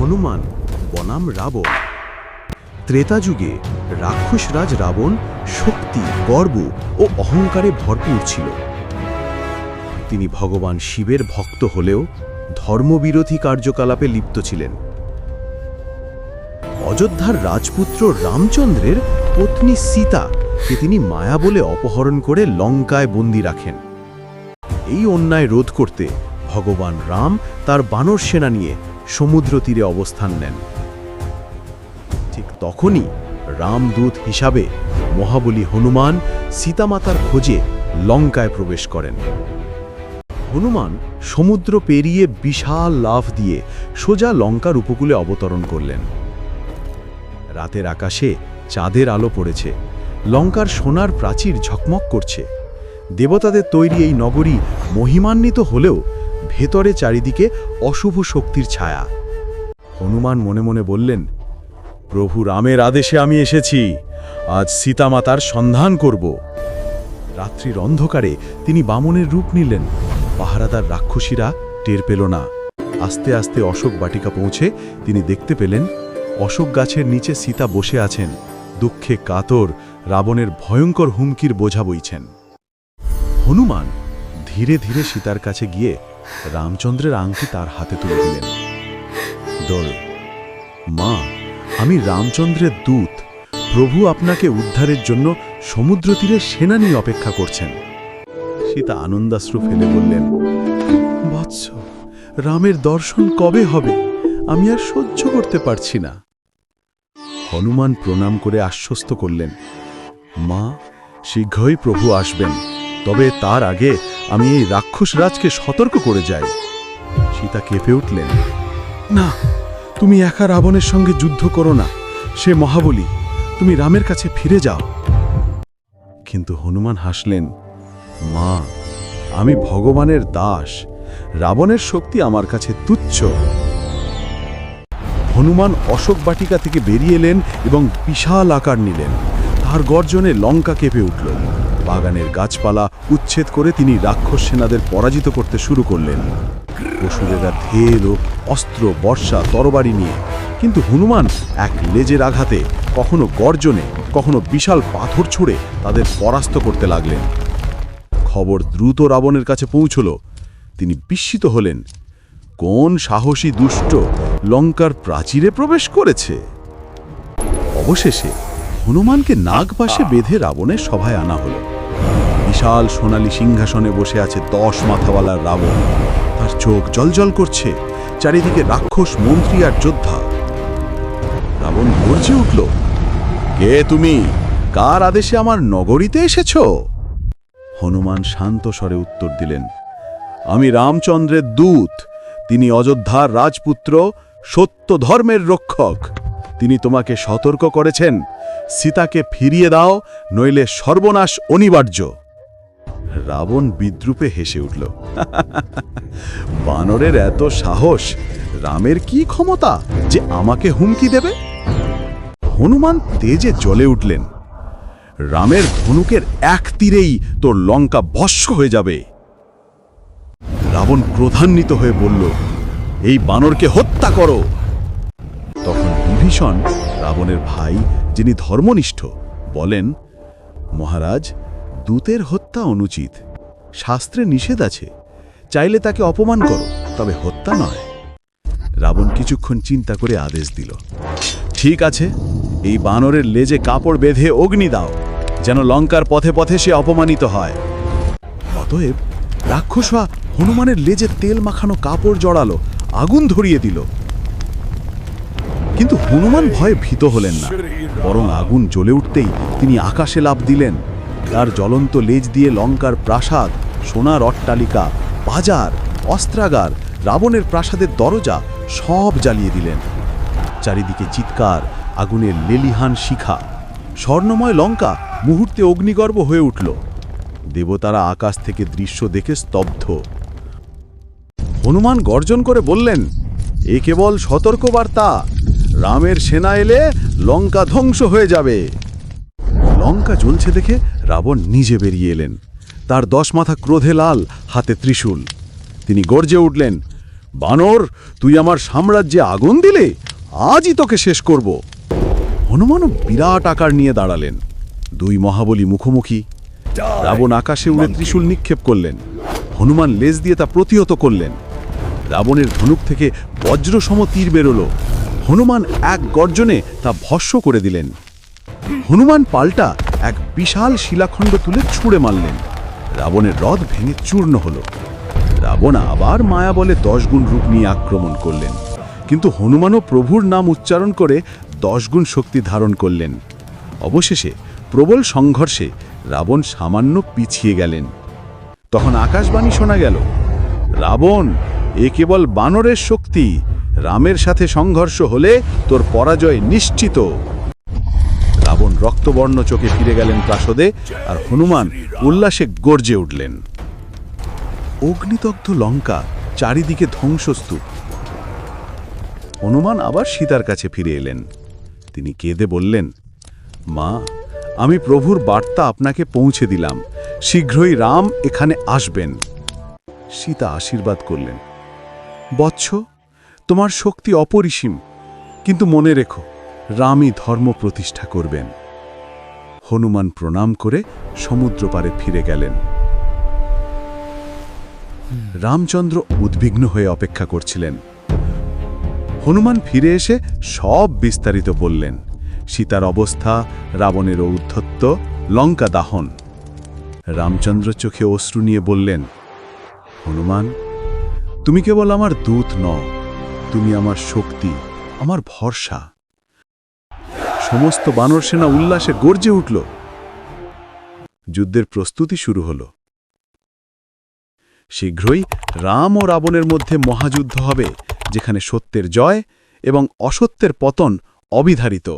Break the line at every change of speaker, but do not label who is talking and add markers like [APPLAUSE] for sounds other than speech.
হনুমান, বনাম রাবণ। ত্রেতা যুগে রাক্ষসরাজ রাবণ শক্তি, গর্ব ও অহংকারে ভরপুর ছিল। তিনি ভগবান শিবের ভক্ত হলেও ধর্মবিরোধী কার্যকলাপে লিপ্ত ছিলেন। অযোধ্যার রাজপুত্র রামচন্দ্রের পত্নী সীতাকে তিনি মায়া বলে অপহরণ করে লঙ্কায় বন্দি রাখেন। এই অন্যায় রোধ করতে ভগবান রাম তার বানর সেনা নিয়ে সমুদ্র তীরে অবস্থান নেন। ঠিক তখনই রামদূত হিসাবে মহাবলী হনুমান সীতামাতার খোঁজে লঙ্কায় প্রবেশ করেন। হনুমান সমুদ্র পেরিয়ে বিশাল লাফ দিয়ে সোজা লঙ্কার উপকূলে অবতরণ করলেন। রাতের আকাশে চাঁদের আলো পড়েছে, লঙ্কার সোনার প্রাচীর ঝকমক করছে। দেবতাদের তৈরি এই নগরী মহিমান্বিত হলেও ভেতরে চারিদিকে অশুভ শক্তির ছায়া। হনুমান মনে মনে বললেন, প্রভু রামের আদেশে আমি এসেছি। আজ সীতামাতার সন্ধান করব। রাত্রির অন্ধকারে তিনি বামনের রূপ নিলেন। পাহারাদার রাক্ষসীরা টের পেল না। আস্তে আস্তে অশোক বাটিকা পৌঁছে তিনি দেখতে পেলেন, অশোক গাছের নিচে সীতা বসে আছেন। দুঃখে কাতর, রাবণের ভয়ঙ্কর হুমকির বোঝা বইছেন। হনুমান ধীরে ধীরে সীতার কাছে গিয়ে রামচন্দ্রের আংটি তার হাতে তুলে দিলেন। দোল, মা, আমি রামচন্দ্রের দূত। প্রভু আপনাকে উদ্ধারের জন্য সমুদ্র তীরে সেনা নিয়ে অপেক্ষা করছেন। সীতা আনন্দাশ্রু ফেলে বললেন, বৎস, রামের দর্শন কবে হবে? আমি আর সহ্য করতে পারছি না। হনুমান প্রণাম করে আশ্বস্ত করলেন, মা, শীঘ্রই প্রভু আসবেন, তবে তার আগে আমি এই রাক্ষস রাজকে সতর্ক করে যাই। সীতা কেঁপে উঠলেন। না তুমি একা রাবণের সঙ্গে যুদ্ধ করো না। সে মহাবলী তুমি রামের কাছে ফিরে যাও। কিন্তু হনুমান হাসলেন মা আমি ভগবানের দাস। রাবণের শক্তি আমার কাছে তুচ্ছ। হনুমান অশোক বাটিকা থেকে বেরিয়ে এলেন এবং বিশাল আকার নিলেন। তার গর্জনে লঙ্কা কেঁপে উঠল। বাগানের গাছপালা উচ্ছেদ করে তিনি রাক্ষস সেনাদের পরাজিত করতে শুরু করলেন। পশুরেরা ধেয়ে এলো অস্ত্র, বর্ষা, তরবারি নিয়ে। কিন্তু হনুমান এক লেজের আঘাতে কখনো গর্জনে, কখনো বিশাল পাথর ছুঁড়ে তাদের পরাস্ত করতে লাগলেন। খবর দ্রুত রাবণের কাছে পৌঁছল। তিনি বিস্মিত হলেন। কোন সাহসী দুষ্ট লঙ্কার প্রাচীরে প্রবেশ করেছে? অবশেষে হনুমানকে নাগপাশে বেঁধে রাবণের সভায় আনা হলো। বিশাল সোনালী সিংহাসনে বসে আছে দশ মাথাওয়ালা রাবণ। তার চোখ জলজল করছে, চারিদিকে রাক্ষস, মন্ত্রী আর যোদ্ধা। রাবণ গর্জে উঠল, কে তুমি? কার আদেশে আমার নগরীতে এসেছ? হনুমান শান্ত স্বরে উত্তর দিলেন, আমি রামচন্দ্রের দূত। তিনি অযোধ্যার রাজপুত্র সত্য ধর্মের রক্ষক। তিনি তোমাকে সতর্ক করেছেন। সীতাকে ফিরিয়ে দাও, নইলে সর্বনাশ অনিবার্য। রাবণ বিদ্রুপে হেসে উঠল। [LAUGHS] বানরের এত সাহস, রামের কি ক্ষমতা যে আমাকে হুমকি দেবে? হনুমান তেজে জ্বলে উঠলেন। রামের ধনুকের এক তীরেই তোর লঙ্কা ভস্য হয়ে যাবে। রাবণ ক্রোধান্বিত হয়ে বলল, এই বানরকে হত্যা করো! তখন বিভীষণ রাবণের ভাই, যিনি ধর্মনিষ্ঠ, বলেন, মহারাজ দূতের হত্যা অনুচিত। শাস্ত্রে নিষেধ আছে। চাইলে তাকে অপমান করো, তবে হত্যা নয়। রাবণ কিছুক্ষণ চিন্তা করে আদেশ দিল। ঠিক আছে, এই বানরের লেজে কাপড় বেঁধে অগ্নি দাও, যেন লঙ্কার পথে পথে সে অপমানিত হয়। অতএব রাক্ষসা হনুমানের লেজে তেল মাখানো কাপড় জড়ালো, আগুন ধরিয়ে দিল। কিন্তু হনুমান ভয়ে ভীত হলেন না, বরং আগুন জ্বলে উঠতেই তিনি আকাশে লাভ দিলেন। তার জ্বলন্ত লেজ দিয়ে লঙ্কার প্রাসাদ, সোনার অট্টালিকা, বাজার, অস্ত্রাগার, রাবণের প্রাসাদের দরজা সব জ্বালিয়ে দিলেন। চারিদিকে চিৎকার, আগুনের লেলিহান শিখা। স্বর্ণময় লঙ্কা মুহূর্তে অগ্নিগর্ভ হয়ে উঠল। দেবতারা আকাশ থেকে দৃশ্য দেখে স্তব্ধ। হনুমান গর্জন করে বললেন, এ কেবল সতর্কবার্তা। রামের সেনা এলে লঙ্কা ধ্বংস হয়ে যাবে। লঙ্কা জ্বলছে দেখে রাবণ নিজে বেরিয়ে এলেন। তার দশ মাথা ক্রোধে লাল হাতে ত্রিশূল। তিনি গর্জে উঠলেন বানর তুই আমার সাম্রাজ্যে আগুন দিলে? আজই তোকে শেষ করব। হনুমানও বিরাট আকার নিয়ে দাঁড়ালেন। দুই মহাবলী মুখোমুখি। রাবণ আকাশে উড়ে ত্রিশূল নিক্ষেপ করলেন। হনুমান লেজ দিয়ে তা প্রতিহত করলেন। রাবণের ধনুক থেকে বজ্রসম তীর বেরোল। হনুমান এক গর্জনে তা ভস্য করে দিলেন। হনুমান পাল্টা এক বিশাল শিলাখণ্ড তুলে ছুঁড়ে মারলেন। রাবণের রথ ভেঙে চূর্ণ হল। রাবণ আবার মায়া বলে দশ গুণ রূপ নিয়ে আক্রমণ করলেন। কিন্তু হনুমানও প্রভুর নাম উচ্চারণ করে দশ গুণ শক্তি ধারণ করলেন। অবশেষে প্রবল সংঘর্ষে রাবণ সামান্য পিছিয়ে গেলেন। তখন আকাশবাণী শোনা গেল, রাবণ, এ কেবল বানরের শক্তি। রামের সাথে সংঘর্ষ হলে তোর পরাজয় নিশ্চিত। রাবণ রক্তবর্ণ চোখে ফিরে গেলেন প্রাসদে আর হনুমান উল্লাসে গর্জে উঠলেন। অগ্নিদগ্ধ লঙ্কা চারিদিকে ধ্বংসস্তূপ। হনুমান আবার সীতার কাছে ফিরে এলেন। তিনি কেঁদে বললেন, মা, আমি প্রভুর বার্তা আপনাকে পৌঁছে দিলাম। শীঘ্রই রাম এখানে আসবেন। সীতা আশীর্বাদ করলেন, বৎস, তোমার শক্তি অপরিসীম, কিন্তু মনে রেখো রামই ধর্ম প্রতিষ্ঠা করবেন। হনুমান প্রণাম করে সমুদ্র পারে ফিরে গেলেন। রামচন্দ্র উদ্বিগ্ন হয়ে অপেক্ষা করছিলেন। হনুমান ফিরে এসে সব বিস্তারিত বললেন। সীতার অবস্থা রাবণের ঔদ্ধত্য লঙ্কা দাহন। রামচন্দ্র চোখে অশ্রু নিয়ে বললেন, হনুমান, তুমি কেবল আমার দূত ন তুমি আমার শক্তি, আমার ভরসা। সমস্ত বানর সেনা উল্লাসে গর্জে উঠল। যুদ্ধের প্রস্তুতি শুরু হল। শীঘ্রই রাম ও রাবণের মধ্যে মহাযুদ্ধ হবে, যেখানে সত্যের জয় এবং অসত্যের পতন অবিধারিত।